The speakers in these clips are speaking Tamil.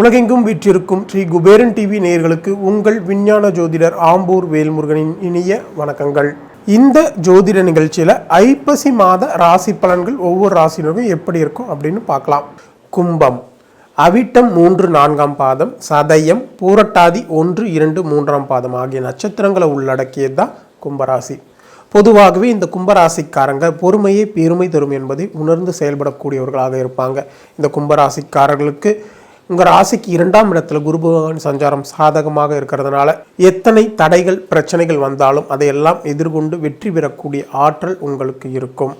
உலகெங்கும் வீற்றிருக்கும் ஸ்ரீ குபேரன் டிவி நேயர்களுக்கு உங்கள் விஞ்ஞான ஜோதிடர் ஆம்பூர் வேல்முருகனின் இனிய வணக்கங்கள். இந்த ஜோதிட நிகழ்ச்சியில் ஐப்பசி மாத ராசி பலன்கள் ஒவ்வொரு ராசினருக்கும் எப்படி இருக்கும் அப்படின்னு பார்க்கலாம். கும்பம் அவிட்டம் மூன்று நான்காம் பாதம் சதயம் பூரட்டாதி ஒன்று இரண்டு மூன்றாம் பாதம் ஆகிய நட்சத்திரங்களை உள்ளடக்கியது தான் கும்பராசி. பொதுவாகவே இந்த கும்பராசிக்காரங்க பொறுமையே பெருமை தரும் என்பதை உணர்ந்து செயல்படக்கூடியவர்களாக இருப்பாங்க. இந்த கும்பராசிக்காரர்களுக்கு உங்கள் ராசிக்கு இரண்டாம் இடத்துல குரு பகவான் சஞ்சாரம் சாதகமாக இருக்கிறதுனால எத்தனை தடைகள் பிரச்சனைகள் வந்தாலும் அதையெல்லாம் எதிர்கொண்டு வெற்றி பெறக்கூடிய ஆற்றல் உங்களுக்கு இருக்கும்.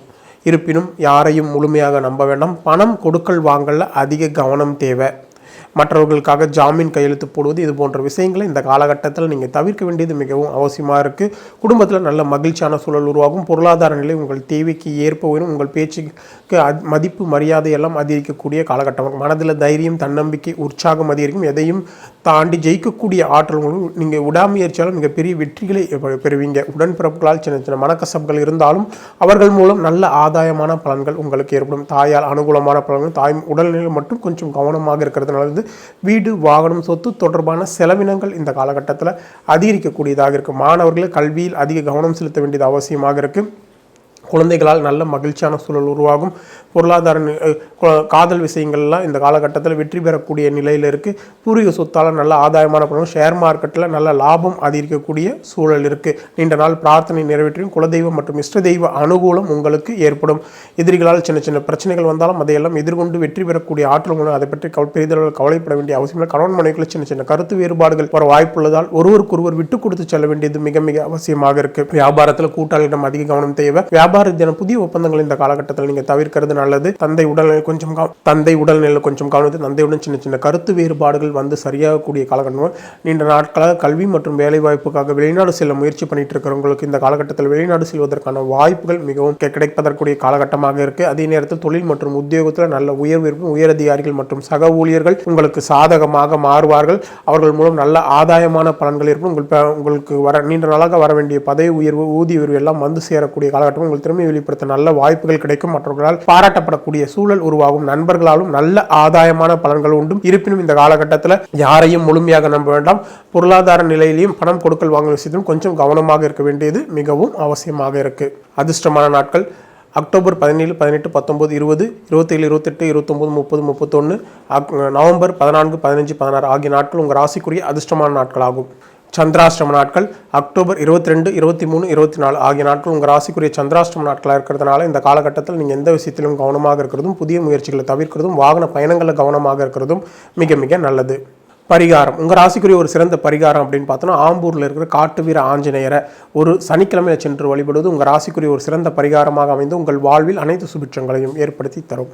இருப்பினும் யாரையும் முழுமையாக நம்ப வேண்டாம். பணம் கொடுக்கல் வாங்கல அதிக கவனம் தேவை. மற்றவர்களுக்காக ஜாமீன் கையெழுத்து போடுவது இது போன்ற விஷயங்களை இந்த காலகட்டத்தில் நீங்கள் தவிர்க்க வேண்டியது மிகவும் அவசியமாக இருக்குது குடும்பத்தில் நல்ல மகிழ்ச்சியான சூழல் உருவாகும். பொருளாதார நிலை உங்கள் தேவைக்கு ஏற்பவரும் உங்கள் பேச்சுக்கு மதிப்பு மரியாதை எல்லாம் அதிகரிக்கக்கூடிய காலகட்டம். மனதில் தைரியம் தன்னம்பிக்கை உற்சாகம் அதிகரிக்கும். எதையும் தாண்டி ஜெயிக்கக்கூடிய ஆற்றல் நீங்கள் விடாமுயற்சியாலும் மிகப்பெரிய வெற்றிகளை பெறுவீங்க. உடன்பிறப்புகளால் சின்ன சின்ன மனக்கசப்புகள் இருந்தாலும் அவர்கள் மூலம் நல்ல ஆதாயமான பலன்கள் உங்களுக்கு ஏற்படும். தாயால் அனுகூலமான பலன்கள் தாய் உடல்நிலை மட்டும் கொஞ்சம் கவனமாக இருக்கிறது. நல்லது வீடு வாகனம் சொத்து தொடர்பான செலவினங்கள் இந்த காலகட்டத்தில் அதிகரிக்கக்கூடியதாக இருக்கும் மாணவர்கள் கல்வியில் அதிக கவனம் செலுத்த வேண்டியது அவசியமாக இருக்குது குழந்தைகளால் நல்ல மகிழ்ச்சியான சூழல் உருவாகும். பொருளாதார நி- காதல் விஷயங்கள்லாம் இந்த காலகட்டத்தில் வெற்றி பெறக்கூடிய நிலையில் இருக்குது பூர்வீக சொத்தால் நல்ல ஆதாயமான பணம் ஷேர் மார்க்கெட்டில் நல்ல லாபம் அதிகரிக்கக்கூடிய சூழல் இருக்குது நீண்ட நாள் பிரார்த்தனை நிறைவேற்றியும் குலதெய்வம் மற்றும் இஷ்ட தெய்வ அனுகூலம் உங்களுக்கு ஏற்படும். எதிரிகளால் சின்ன சின்ன பிரச்சனைகள் வந்தாலும் அதையெல்லாம் எதிர்கொண்டு வெற்றி பெறக்கூடிய ஆற்றல் அதை பற்றி கவ பெரிதளவில் கவலைப்பட வேண்டிய அவசியம் இல்லை. கணவன் மனைவிக்குள்ள சின்ன சின்ன கருத்து வேறுபாடுகள் வர வாய்ப்புள்ளதால் ஒருவருக்கொருவர் விட்டு கொடுத்து செல்ல வேண்டியது மிக மிக அவசியமாக இருக்குது வியாபாரத்தில் கூட்டாளியிடம் அதிக கவனம் தேவை. வியாபார ரீதியான புதிய ஒப்பந்தங்கள் இந்த காலகட்டத்தில் நீங்க தவிர்க்கிறது நல்லது. தந்தை உடல்நிலை கொஞ்சம் தந்தை உடல்நிலை கொஞ்சம் கவனித்து தந்தையுடன் சின்ன சின்ன கருத்து வேறுபாடுகள் வந்து சரியாகக்கூடிய காலகட்டம் நீண்ட நாட்களாக கல்வி மற்றும் வேலைவாய்ப்புக்காக வெளிநாடு செல்ல முயற்சி பண்ணிட்டு இருக்கிறவங்களுக்கு இந்த காலகட்டத்தில் வெளிநாடு செல்வதற்கான வாய்ப்புகள் மிகவும் கிடைப்பதற்குரிய காலகட்டமாக இருக்கு. அதே நேரத்தில் தொழில் மற்றும் உத்தியோகத்தில் நல்ல உயர்வு இருக்கும் உயரதிகாரிகள் மற்றும் சக ஊழியர்கள் உங்களுக்கு சாதகமாக மாறுவார்கள். அவர்கள் மூலம் நல்ல ஆதாயமான பலன்கள் இருக்கும் உங்கள் உங்களுக்கு வர நீண்ட நாளாக வர வேண்டிய பதவி உயர்வு ஊதிய உயர்வு எல்லாம் வந்து சேரக்கூடிய காலகட்டம் உங்களுக்கு திறமையை வெளிப்படுத்த நல்ல வாய்ப்புகள் கிடைக்கும். மற்றவர்களால் பாராட்டப்படக்கூடிய சூழல் உருவாகும். நண்பர்களாலும் நல்ல ஆதாயமான பலன்கள் உண்டும். இருப்பினும் இந்த காலகட்டத்தில் யாரையும் முழுமையாக நம்ப வேண்டாம். பொருளாதார நிலையிலையும் பணம் கொடுக்கல் வாங்கல் விஷயத்திலும் கொஞ்சம் கவனமாக இருக்க வேண்டியது மிகவும் அவசியமாக இருக்கு. அதிர்ஷ்டமான நாட்கள். அக்டோபர் பதினேழு பதினெட்டு பத்தொம்பது இருபது இருபத்தேழு இருபத்தெட்டு இருபத்தொம்பது முப்பது முப்பத்தொன்று நவம்பர் பதினான்கு பதினஞ்சு பதினாறு ஆகிய நாட்கள் உங்கள் ராசிக்குரிய அதிர்ஷ்டமான நாட்களாகும். சந்திராஷ்டம நாட்கள் அக்டோபர் இருபத்தி ரெண்டு இருபத்தி மூணு இருபத்தி நாலு ஆகிய நாட்கள் உங்கள் ராசிக்குரிய சந்திராஷ்டம நாட்களாக இருக்கிறதுனால இந்த காலகட்டத்தில் நீங்கள் எந்த விஷயத்திலும் கவனமாக இருக்கிறதும் புதிய முயற்சிகளை தவிர்க்கிறதும் வாகன பயணங்களில் கவனமாக இருக்கிறதும் மிக மிக நல்லது. பரிகாரம். உங்கள் ராசிக்குரிய ஒரு சிறந்த பரிகாரம் அப்படின்னு பார்த்தோன்னா ஆம்பூரில் இருக்கிற காட்டு வீர ஆஞ்சநேயரை ஒரு சனிக்கிழமையில் சென்று வழிபடுவது உங்கள் ராசிக்குரிய ஒரு சிறந்த பரிகாரமாக அமைந்து உங்கள் வாழ்வில் அனைத்து சுபிட்சங்களையும் ஏற்படுத்தி தரும்.